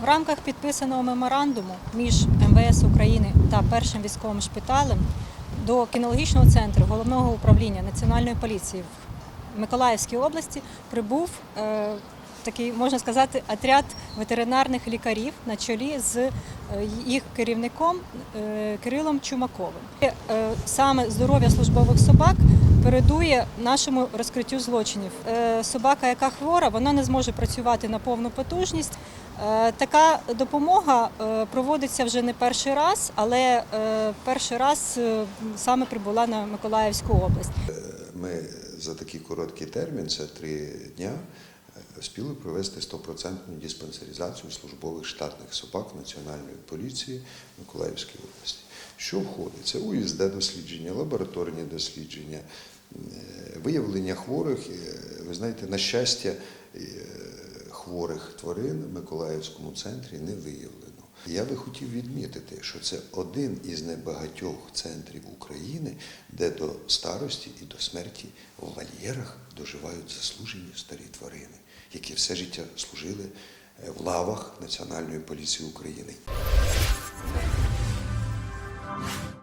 В рамках підписаного меморандуму між МВС України та першим військовим шпиталем до кінологічного центру головного управління Національної поліції в Миколаївській області прибув е, такий, можна сказати, отряд ветеринарних лікарів на чолі з е, їх керівником е, Кирилом Чумаковим. Е, Саме здоров'я службових собак передує нашому розкриттю злочинів. Собака, яка хвора, вона не зможе працювати на повну потужність. Така допомога проводиться вже не перший раз, але перший раз саме прибула на Миколаївську область. Ми за такий короткий термін, це три дня, спіли провести стопроцентну диспансеризацію службових штатних собак Національної поліції Миколаївської області. Що входить? Це УСД дослідження, лабораторні дослідження, е, виявлення хворих. Е, Ви знаєте, на щастя, е, хворих тварин в Миколаївському центрі не виявлено. Я би хотів відмітити, що це один із небагатьох центрів України, де до старості і до смерті в вольєрах доживають заслужені старі тварини, все життя служили е, в лавах Національної поліції України.